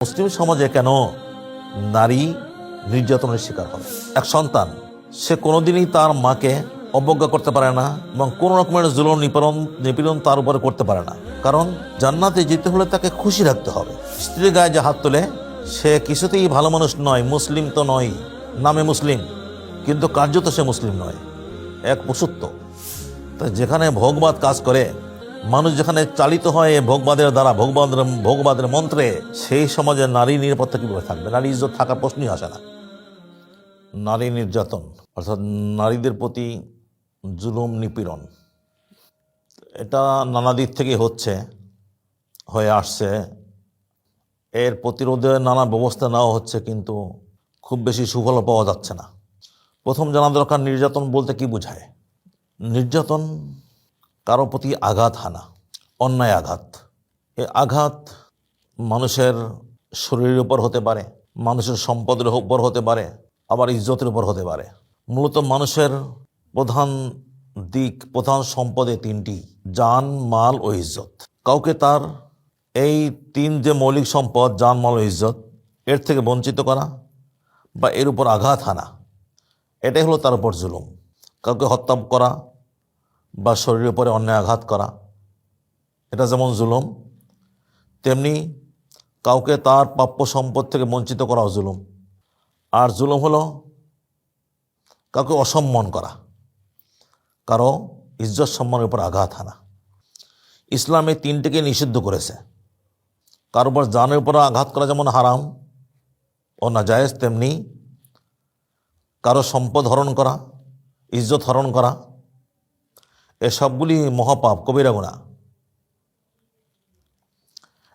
মুসলিম সমাজে কেন নারী নির্যাতনের শিকার হবে এক সন্তান, সে কোনোদিনই তার মাকে অবজ্ঞা করতে পারে না এবং কোনো রকমের জুলন নিপীড়ন নিপীড়ন তার উপরে করতে পারে না। কারণ জান্নাতে যেতে হলে তাকে খুশি রাখতে হবে। স্ত্রীর গায়ে যে হাত তোলে, সে কিছুতেই ভালো মানুষ নয়, মুসলিম তো নয় নামে মুসলিম, কিন্তু কার্যত সে মুসলিম নয়। এক পশুত্ব। তাই যেখানে ভোগবাদ কাজ করে মানুষ যেখানে চালিত হয়, ভোগবাদের দ্বারা, ভোগবাদের ভোগবাদের মন্ত্রে, সেই সমাজে নারী নিরাপত্তা কীভাবে থাকবে? নারী ইজ্জত থাকার প্রশ্নই আসে না। নারী নির্যাতন, অর্থাৎ নারীদের প্রতি জুলুম, নিপীড়ন, এটা নানা দিক থেকে হচ্ছে, হয়ে আসছে। এর প্রতিরোধে নানা ব্যবস্থা নেওয়া হচ্ছে, কিন্তু খুব বেশি সুফল পাওয়া যাচ্ছে না। প্রথম জানা দরকার, নির্যাতন বলতে কি বোঝায়? নির্যাতন কারও প্রতি আঘাত হানা অন্যায় আঘাত। এ আঘাত মানুষের শরীরের উপর হতে পারে, মানুষের সম্পদের উপর হতে পারে, আবার ইজ্জতের উপর হতে পারে। মূলত মানুষের প্রধান দিক, প্রধান সম্পদে তিনটি, জান, মাল ও ইজ্জত। কাউকে তার এই তিন যে মৌলিক সম্পদ, জান, মাল ও ইজ্জত, এর থেকে বঞ্চিত করা বা এর উপর আঘাত হানা, এটাই হলো তার উপর জুলুম। কাউকে হত্যা করা বা শরীরের উপরে অন্যায় আঘাত করা। এটা যেমন জুলুম, তেমনি কাউকে তার প্রাপ্য সম্পদ থেকে বঞ্চিত করাও জুলুম। আর জুলুম হলো কাউকে অসম্মান করা, কারও ইজ্জত সম্মানের উপর আঘাত হানা। ইসলাম এই তিনটিকে নিষিদ্ধ করেছে। কারও উপর জানের উপর আঘাত করা যেমন হারাম ও নাজায়েজ, তেমনি কারও সম্পদ হরণ করা, ইজ্জত হরণ করা এসবগুলি মহাপাপ, কবিরা গুণা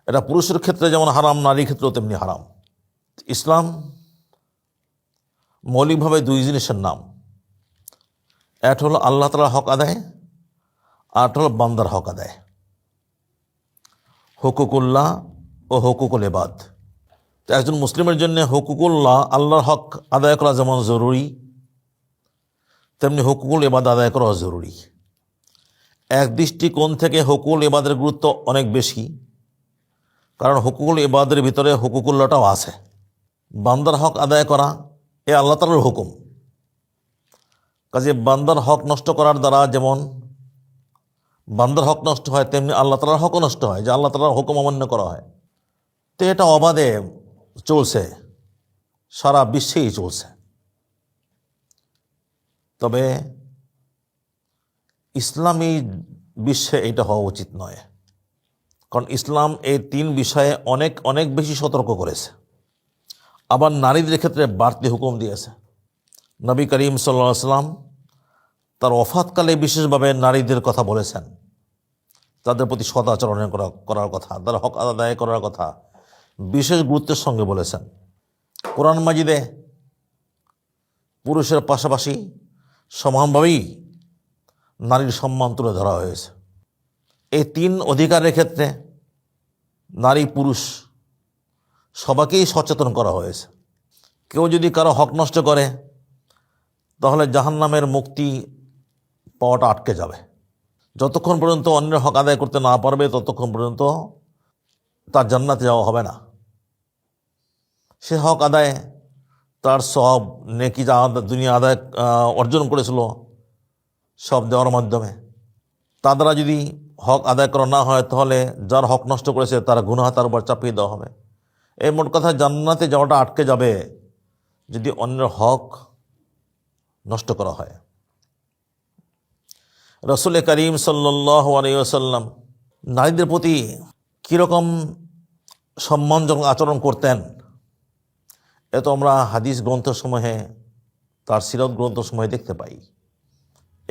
এটা পুরুষের ক্ষেত্রে যেমন হারাম, নারীর ক্ষেত্রেও তেমনি হারাম। ইসলাম মৌলিকভাবে দুই জিনিসের নাম। এক হলো আল্লাহ তালার হক আদায় আর হলো বান্দার হক আদায়। হকুকুল্লাহ ও হকুকুল এবাদ একজন মুসলিমের জন্য হুকুকুল্লাহ আল্লাহর হক আদায় করা যেমন জরুরি, তেমনি হুকুকুল এবাদ আদায় করাও জরুরি। এক দৃষ্টিকোণ থেকে হকুল এবাদের গুরুত্ব অনেক বেশি। কারণ হুকুকুল এবাদের ভিতরে হুকুকুল্লাটাও আছে। বান্দার হক আদায় করা, এ আল্লাহ তালার হুকুম। কাজে বান্দার হক নষ্ট করার দ্বারা যেমন বান্দার হক নষ্ট হয়, তেমনি আল্লাহ তালার হকও নষ্ট হয়, যে আল্লাহ তালার হুকুম অমান্য করা হয়। তো এটা অবাধে চলছে, সারা বিশ্বেই চলছে। তবে ইসলামী বিশ্বে এটা হওয়া উচিত নয়। কারণ ইসলাম এই তিন বিষয়ে অনেক অনেক বেশি সতর্ক করেছে। আবার নারীদের ক্ষেত্রে বাড়তি হুকুম দিয়েছে। নবী করিম সাল্লা সাল্লাম তার অফাতকালে বিশেষভাবে নারীদের কথা বলেছেন। তাদের প্রতি সদাচরণের করা, করার কথা তার হক আদায় করার কথা বিশেষ গুরুত্বের সঙ্গে বলেছেন। কোরআন মাজিদে পুরুষের পাশাপাশি সমানভাবেই নারীর সম্মান তুলে ধরা হয়েছে। এই তিন অধিকারের ক্ষেত্রে নারী, পুরুষ সবাইকেই সচেতন করা হয়েছে। কেউ যদি কারও হক নষ্ট করে, তাহলে জাহান্নামের মুক্তি পাওয়াটা আটকে যাবে। যতক্ষণ পর্যন্ত অন্যের হক আদায় করতে না পারবে, ততক্ষণ পর্যন্ত তার জান্নাতে যাওয়া হবে না। সে হক আদায় তার সব নেকি যা দুনিয়া আদায় অর্জন করেছিল সব দেওয়ার মাধ্যমে। তা দ্বারা যদি হক আদায় করা না হয়, তাহলে যার হক নষ্ট করেছে, তার গুনাহ তার উপর চাপিয়ে দেওয়া হবে। এই মোট কথা, জান্নাতে যাওয়াটা আটকে যাবে যদি অন্যের হক নষ্ট করা হয়। রসুল করিম সাল্লাহ নারীদের প্রতি কীরকম সম্মানজনক আচরণ করতেন, এ তো আমরা হাদিস গ্রন্থসমূহে, তার সিরত গ্রন্থসমূহে দেখতে পাই।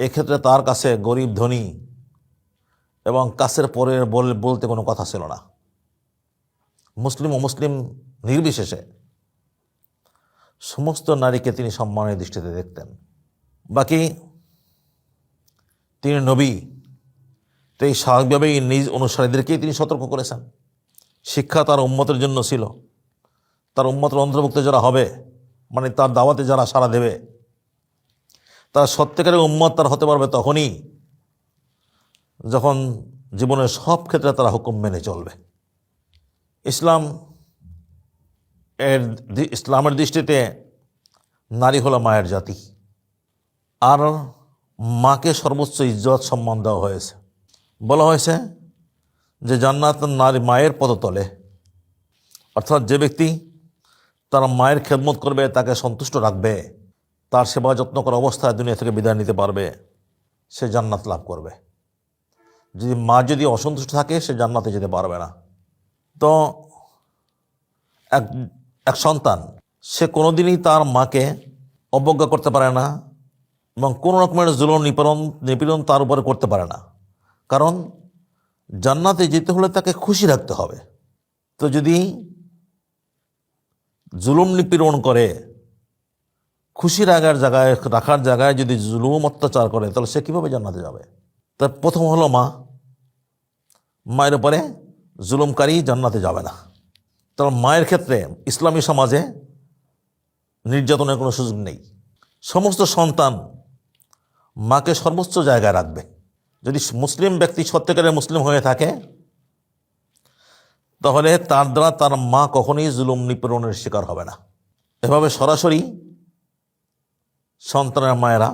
এক্ষেত্রে তার কাছে গরিব ধনী এবং কাছের পরে বল- বলতে কোনো কথা ছিল না। মুসলিম ও মুসলিম নির্বিশেষে সমস্ত নারীকে তিনি সম্মানের দৃষ্টিতে দেখতেন। বাকি তিনি নবী, তো এই স্বাভাবিকভাবেই নিজ অনুসারীদেরকেই তিনি সতর্ক করেছেন। শিক্ষা তার উন্মতের জন্য ছিল। তার উন্মতের অন্তর্ভুক্ত যারা হবে মানে তার দাওয়াতে যারা সাড়া দেবে তারা সত্যিকারের উম্মত তার হতে পারবে তখনই যখন জীবনের সব ক্ষেত্রে তারা হুকুম মেনে চলবে। ইসলাম এর ইসলামের দৃষ্টিতে নারী হলো মায়ের জাতি। আর মাকে সর্বোচ্চ ইজ্জত সম্মান দেওয়া হয়েছে। বলা হয়েছে যে জান্নাত নারী মায়ের পদতলে। অর্থাৎ যে ব্যক্তি তার মায়ের খেদমত করবে, তাকে সন্তুষ্ট রাখবে। তার সেবা যত্ন করা অবস্থায় দুনিয়া থেকে বিদায় নিতে পারবে, সে জান্নাত লাভ করবে। যদি মা যদি অসন্তুষ্ট থাকে, সে জান্নাতে যেতে পারবে না। তো এক এক সন্তান, সে কোনোদিনই তার মাকে অবজ্ঞা করতে পারে না এবং কোনো রকমের জুলুম, নিপীড়ন নিপীড়ন তার উপরে করতে পারে না। কারণ জান্নাতে যেতে হলে তাকে খুশি রাখতে হবে। তো যদি জুলুম, নিপীড়ন করে খুশি রাখার জায়গায় রাখার জায়গায় যদি জুলুম অত্যাচার করে, তাহলে সে কীভাবে জান্নাতে যাবে? তার প্রথম হলো মা। মায়ের উপরে জুলুমকারী জান্নাতে যাবে না। তার মায়ের ক্ষেত্রে ইসলামী সমাজে নির্যাতনের কোনো সুযোগ নেই। সমস্ত সন্তান মাকে সর্বোচ্চ জায়গায় রাখবে। যদি মুসলিম ব্যক্তি সত্যিকারের মুসলিম হয়ে থাকে, তাহলে তার দ্বারা তার মা কখনোই জুলুম নিপীড়নের শিকার হবে না। এভাবে সরাসরি সন্তানের মায়েরা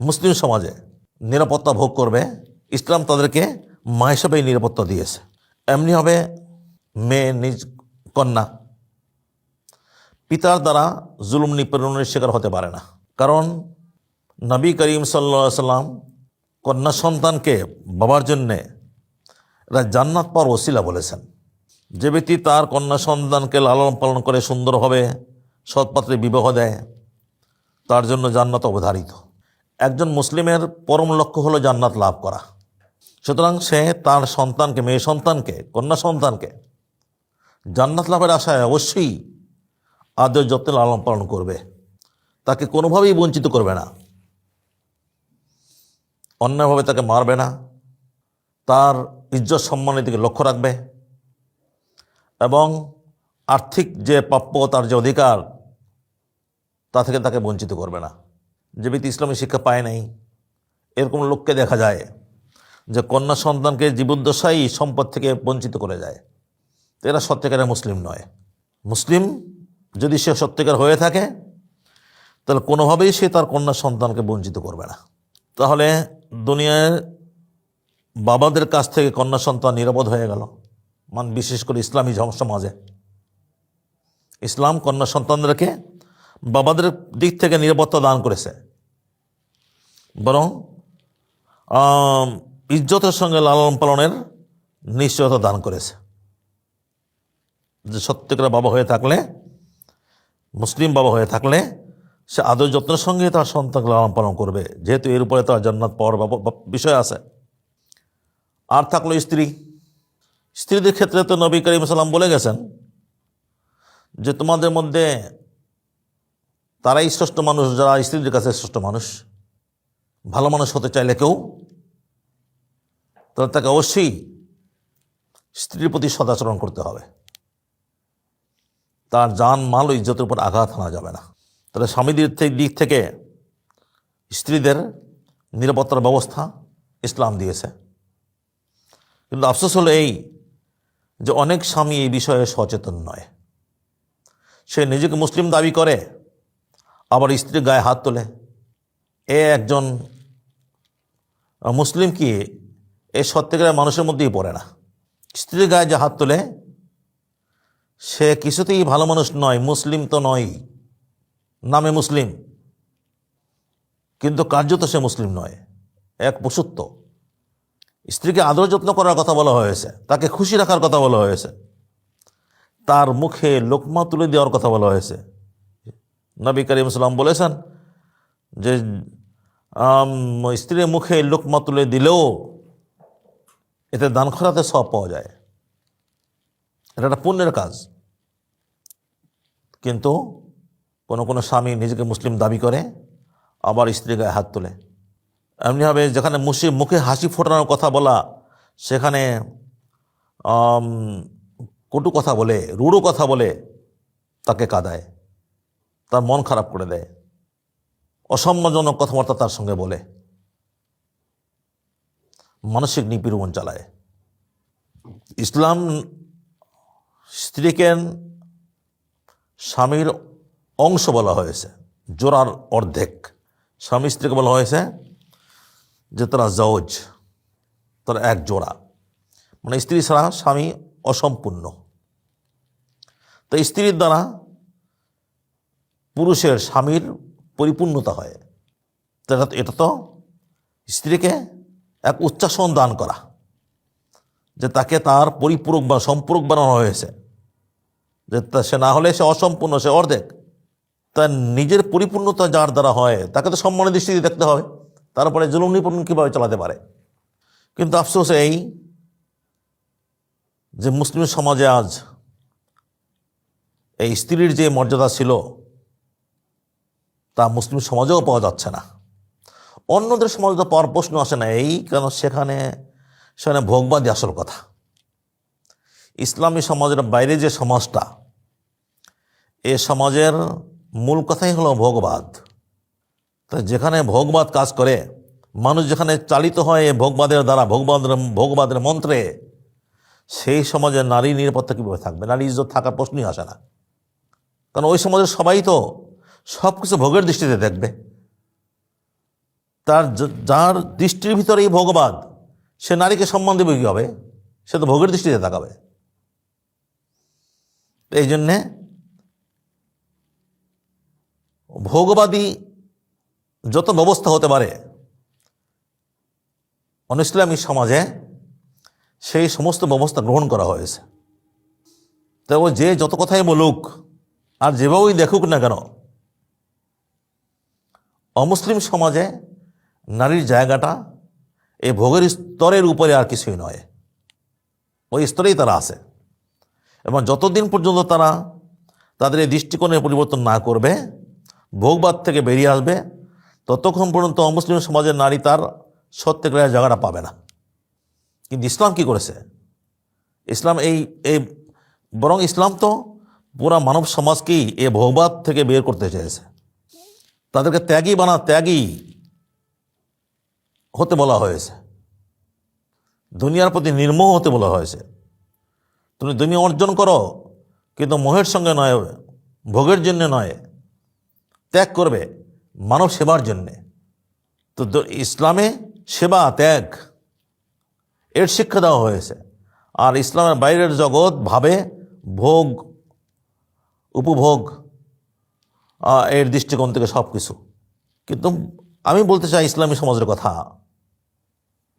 মুসলিম সমাজে নিরাপত্তা ভোগ করবে। ইসলাম তাদেরকে মা হিসেবেই নিরাপত্তা দিয়েছে। এমনি হবে মেয়ে, নিজ কন্যা। পিতার দ্বারা জুলুম নিপীড়নের শিকার হতে পারে না। কারণ নবী করিম সাল্লা সাল্লাম কন্যা সন্তানকে বাবার জন্যে জান্নাত পাওয়ার ওসিলা বলেছেন। যে ব্যক্তি তার কন্যা সন্তানকে লালন পালন করে সুন্দরভাবে সৎপাত্রে বিবাহ দেয় তার জন্য জান্নাত অবধারিত। একজন মুসলিমের পরম লক্ষ্য হলো জান্নাত লাভ করা। সুতরাং সে তার সন্তানকে, মেয়ে সন্তানকে, কন্যা সন্তানকে জান্নাত লাভের আশায় অবশ্যই আদর যত্নে লালন পালন করবে। তাকে কোনোভাবেই বঞ্চিত করবে না। অন্যায়ভাবে তাকে মারবে না। তার ইজ্জত সম্মানের দিকে লক্ষ্য রাখবে। এবং আর্থিক যে প্রাপ্য তার যে অধিকার তা থেকে তাকে বঞ্চিত করবে না। যে ব্যক্তি ইসলামী শিক্ষা পায় নাই, এরকম লোককে দেখা যায় যে কন্যা সন্তানকে জীবদ্দশাই সম্পদ থেকে বঞ্চিত করে যায়। এরা সত্যিকারের মুসলিম নয়। মুসলিম যদি সে সত্যিকার হয়ে থাকে, তাহলে কোনোভাবেই সে তার কন্যা সন্তানকে বঞ্চিত করবে না। তাহলে দুনিয়ার বাবাদের কাছ থেকে কন্যা সন্তান নিরাপদ হয়ে গেল। মান বিশেষ করে ইসলামী সমাজে ইসলাম কন্যা সন্তানদেরকে বাবাদের দিক থেকে নিরাপত্তা দান করেছে। বরং ইজ্জতের সঙ্গে লালন পালনের নিশ্চয়তা দান করেছে। যে সত্যিকার বাবা হয়ে থাকলে, মুসলিম বাবা হয়ে থাকলে, সে আদর যত্নের সঙ্গে তার সন্তানকে লালন পালন করবে। যেহেতু এর উপরে তার জান্নাত পাওয়ার বিষয় আছে। আর থাকল স্ত্রী। স্ত্রীদের ক্ষেত্রে তো নবী করিম সাল্লাম বলে গেছেন যে, তোমাদের মধ্যে তারাই শ্রেষ্ঠ মানুষ, যারা স্ত্রীর কাছে শ্রেষ্ঠ মানুষ। ভালো মানুষ হতে চাইলে কেউ। তাহলে তাকে অবশ্যই স্ত্রীর প্রতি সদাচরণ করতে হবে। তার যান মাল ইজ্জতের উপর আঘাত আনা যাবে না। তাহলে স্বামীদের দিক থেকে স্ত্রীদের নিরাপত্তার ব্যবস্থা ইসলাম দিয়েছে। কিন্তু আফসোস হলো এই যে অনেক স্বামী এই বিষয়ে সচেতন নয়। সে নিজেকে মুসলিম দাবি করে আবার গায়ে হাত তোলে। এ একজন মুসলিম কি? এ সত্যিকার মানুষের মধ্যেই পড়ে না। স্ত্রীর গায়ে যে হাত তোলে, সে কিছুতেই ভালো মানুষ নয়, মুসলিম তো নয় নামে মুসলিম। কিন্তু কার্যত সে মুসলিম নয়, এক পশুত্ব। স্ত্রীকে আদর যত্ন করার কথা বলা হয়েছে, তাকে খুশি রাখার কথা বলা হয়েছে। তার মুখে লোকমা তুলে দেওয়ার কথা বলা হয়েছে। নবী করিম সাল্লাম বলেছেন যে স্ত্রীর মুখে লোকমা তুলে দিলেও এতে দান খরাতে সব পাওয়া যায়। এটা একটা পুণ্যের কাজ। কিন্তু কোনো কোনো স্বামী নিজেকে মুসলিম দাবি করে, আবার স্ত্রী গায়ে হাত তোলে। এমনিভাবে যেখানে মুসি মুখে হাসি ফোটানোর কথা বলা, সেখানে কটু কথা বলে রূঢ় কথা বলে, তাকে কাঁদায়। তার মন খারাপ করে দেয়। অসম্মানজনক কথাবার্তা তার সঙ্গে বলে। মানসিক নিপীড়ন চালায়। ইসলাম স্ত্রীকে স্বামীর অংশ বলা হয়েছে, জোড়ার অর্ধেক। স্বামী স্ত্রীকে বলা হয়েছে যে তারা জজ তারা এক জোড়া। মানে স্ত্রী ছাড়া স্বামী অসম্পূর্ণ। তো স্ত্রীর দ্বারা পুরুষের স্বামীর পরিপূর্ণতা হয়। এটা তো- এটা তো স্ত্রীকে এক উচ্চাসন দান করা, যে তাকে তার পরিপূরক বা সম্পূরক বানানো হয়েছে। যে সে না হলে সে অসম্পূর্ণ, সে অর্ধেক। তার নিজের পরিপূর্ণতা যার দ্বারা হয়, তাকে তো সম্মানের দৃষ্টিতে দেখতে হবে। তারপরে জুলুম নিপূরণ কীভাবে চালাতে পারে? কিন্তু আফসোস এই যে মুসলিম সমাজে আজ এই স্ত্রীর যে মর্যাদা ছিল তা মুসলিম সমাজেও পাওয়া যাচ্ছে না। অন্যদের সমাজে তো পাওয়ার প্রশ্ন আসে না। এই কারণ সেখানে সেখানে ভোগবাদী আসল কথা। ইসলামী সমাজের বাইরে যে সমাজটা, এ সমাজের মূল কথাই হলো ভোগবাদ। তা যেখানে ভোগবাদ কাজ করে, মানুষ যেখানে চালিত হয় এই ভোগবাদের দ্বারা, ভোগবাদের ভোগবাদের মন্ত্রে, সেই সমাজে নারী নিরাপত্তা কীভাবে থাকবে? নারী ইজ্জত থাকার প্রশ্নই আসে না। কারণ ওই সমাজের সবাই তো সব কিছু ভোগের দৃষ্টিতে দেখবে। তার যার দৃষ্টির ভিতরে এই ভোগবাদ সে নারীকে সম্মান দেবে কী হবে সে তো ভোগের দৃষ্টিতে তাকাবে। এই জন্যে ভোগবাদী যত ব্যবস্থা হতে পারে, অনিসলামী সমাজে সেই সমস্ত ব্যবস্থা গ্রহণ করা হয়েছে। তবে যে যত কথাই বলুক, আর যেভাবেই দেখুক না কেন অমুসলিম সমাজে নারীর জায়গাটা এই ভোগের স্তরের উপরে আর কিছুই নয়। ওই স্তরেই তারা আছে। এবং যতদিন পর্যন্ত তারা তাদের এই দৃষ্টিকোণের পরিবর্তন না করবে, ভোগবাদ থেকে বেরিয়ে আসবে, ততক্ষণ পর্যন্ত অমুসলিম সমাজের নারী তার সত্যিকারের জায়গাটা পাবে না। কিন্তু ইসলাম কি করেছে? ইসলাম এই এই, বরং ইসলাম তো পুরা মানব সমাজকেই এ ভোগবাদ থেকে বের করতে চেয়েছে। তাদেরকে ত্যাগী বানা ত্যাগী হতে বলা হয়েছে। দুনিয়ার প্রতি নির্মোহ হতে বলা হয়েছে। তুমি দুনিয়া অর্জন করো, কিন্তু মোহের সঙ্গে নয়, ভোগের জন্য নয়, ত্যাগ করবে মানব সেবার জন্যে। তো ইসলামে সেবা, ত্যাগ, এর শিক্ষা দেওয়া হয়েছে। আর ইসলামের বাইরের জগৎ ভাবে ভোগ, উপভোগ এর দৃষ্টিকোণ থেকে সব কিছু কিন্তু আমি বলতে চাই ইসলামী সমাজের কথা,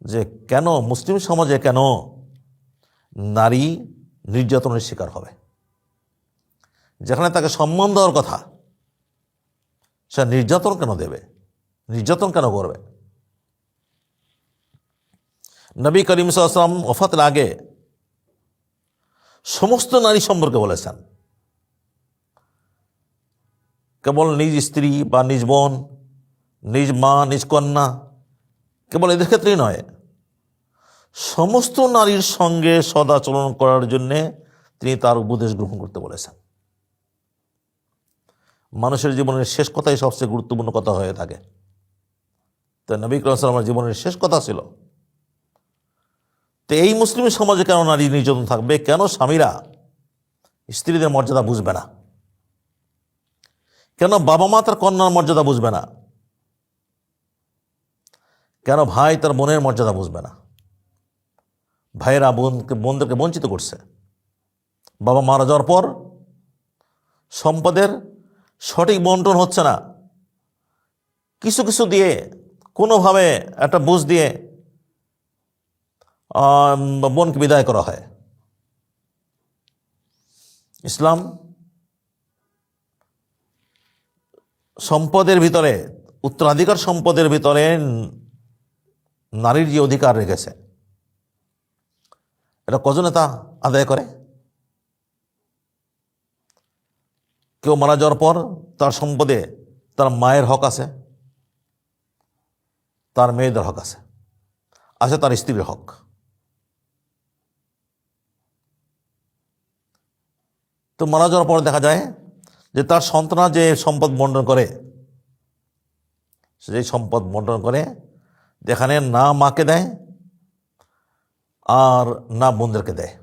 যে কেন মুসলিম সমাজে কেন নারী নির্যাতনের শিকার হবে? যেখানে তাকে সম্মান দেওয়ার কথা, সে নির্যাতন কেন দেবে? নির্যাতন কেন করবে? নবী করিম সাল্লাম ওফাতের আগে সমস্ত নারী সম্পর্কে বলেছেন। কেবল নিজ স্ত্রী বা নিজ বোন, নিজ মা, নিজ কন্যা, কেবল এদের ক্ষেত্রেই নয়। সমস্ত নারীর সঙ্গে সদাচরণ করার জন্যে তিনি তার উপদেশ গ্রহণ করতে বলেছেন। মানুষের জীবনের শেষ কথাই সবচেয়ে গুরুত্বপূর্ণ কথা হয়ে থাকে। তো নবী করিমের জীবনের শেষ কথা ছিল। তো এই মুসলিম সমাজে কেন নারী নির্যাতন থাকবে? কেন স্বামীরা স্ত্রীদের মর্যাদা বুঝবে না? কেন বাবা মা তার কন্যার মর্যাদা বুঝবে না? কেন ভাই তার বোনের মর্যাদা বুঝবে না? ভাইয়েরা বোনকে বোনদেরকে বঞ্চিত করছে। বাবা মারা যাওয়ার পর সম্পদের সঠিক বন্টন হচ্ছে না। কিছু কিছু দিয়ে, কোনোভাবে একটা বুঝ দিয়ে বোনকে বিদায় করা হয়। ইসলাম সম্পদের ভিতরে, উত্তরাধিকার সম্পদের ভিতরে নারীর যে অধিকার রেখেছে, এটা কজনে তা আদায় করে? কেউ মারা যাওয়ার পর তার সম্পদে তার মায়ের হক আছে, তার মেয়েদের হক আছে আছে তার স্ত্রীর হক। তো মারা যাওয়ার পর দেখা যায় যে তার সন্তানরা যে সম্পদ বন্টন করে সে যে সম্পদ বন্টন করে, যেখানে না মাকে দেয় আর না বোনদেরকে দেয়।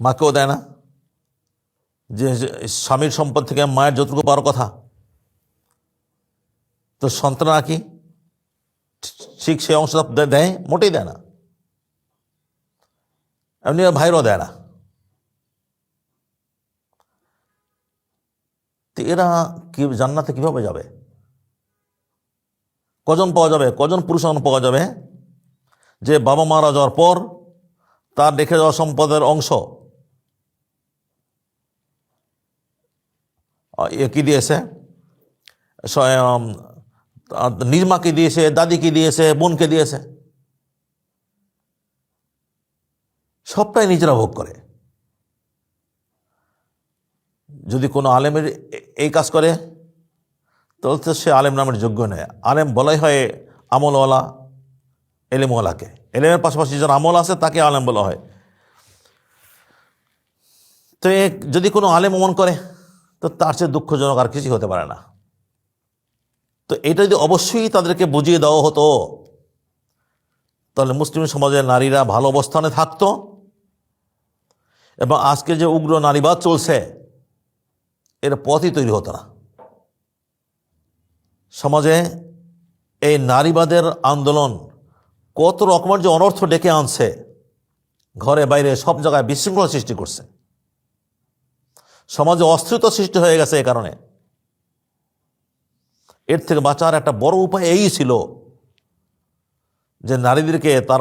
মাকেও দেয় না। যে স্বামীর সম্পদ থেকে মায়ের যতটুকু পাওয়ার কথা, তো সন্তানরা কি ঠিক সেই অংশটা দেয়, মোটেই দেয় না। এমনি ভাইরও দেয় না। তো এরা কি জান্নাতে কীভাবে যাবে? কজন পাওয়া যাবে? কজন পুরুষ পাওয়া যাবে? যে বাবা মারা যাওয়ার পর তার রেখে যাওয়া সম্পদের অংশ। কি দিয়েছে? স- আম, আহ, নিজ মাকে দিয়েছে দাদিকে দিয়েছে বোনকে দিয়েছে। সবটাই নিজেরা ভোগ করে। যদি কোনো আলেমের এই কাজ করে, তাহলে তো সে আলেম নামের যোগ্য নয়। আলেম বলাই হয় আমলওয়ালা, এলেমওয়ালাকে। এলেমের পাশাপাশি যার আমল আছে, তাকে আলেম বলা হয়। তো যদি কোনো আলেম অমন করে, তো তার চেয়ে দুঃখজনক আর কিছুই হতে পারে না। তো এটা যদি অবশ্যই তাদেরকে বুঝিয়ে দেওয়া হতো, তাহলে মুসলিম সমাজের নারীরা ভালো অবস্থানে থাকতো এবং আজকে যে উগ্র নারীবাদ চলছে, এর পথই তৈরি হতো না। সমাজে এই নারীবাদের আন্দোলন কত রকমের যে অনর্থ ডেকে আনছে, ঘরে বাইরে সব জায়গায় বিশৃঙ্খলা সৃষ্টি করছে। সমাজে অস্থিরতা সৃষ্টি হয়ে গেছে এ কারণে। এর থেকে বাঁচার একটা বড় উপায় এই ছিল যে নারীদেরকে তার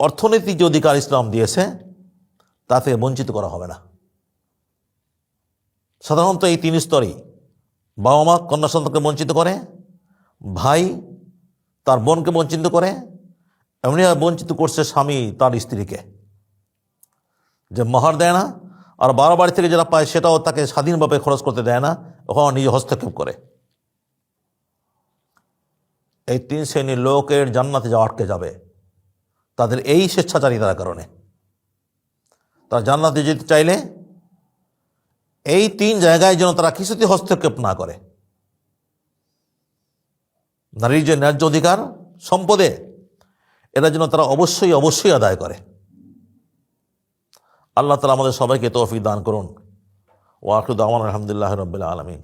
অর্থনৈতিক যে অধিকার ইসলাম দিয়েছে তা থেকে বঞ্চিত করা হবে না। সাধারণত এই তিন স্তরই বাবা মা কন্যা সন্তানকে বঞ্চিত করে, ভাই তার বোনকে বঞ্চিত করে এমনিভাবে বঞ্চিত করছে স্বামী তার স্ত্রীকে। যে মহার দেয় না, আর বারো বাড়ি থেকে যারা পায় সেটাও তাকে স্বাধীনভাবে খরচ করতে দেয় না, ওখানে নিজে হস্তক্ষেপ করে। এই তিন শ্রেণির লোকের জান্নাতে যাওয়া আটকে যাবে। তাদের এই স্বেচ্ছাচারিতার কারণে। তারা জান্নাতে যেতে চাইলে এই তিন জায়গায় যেন তারা কিছুতে হস্তক্ষেপ না করে। নারীর যে ন্যায্য অধিকার, সম্পদে এটা যেন তারা অবশ্যই অবশ্যই আদায় করে। আল্লাহ তালা আমাদের সবাইকে তৌফিক দান করুন। ওয়াকুদ আমান আলহামদুলিল্লাহ রবিল্লা আলমিন।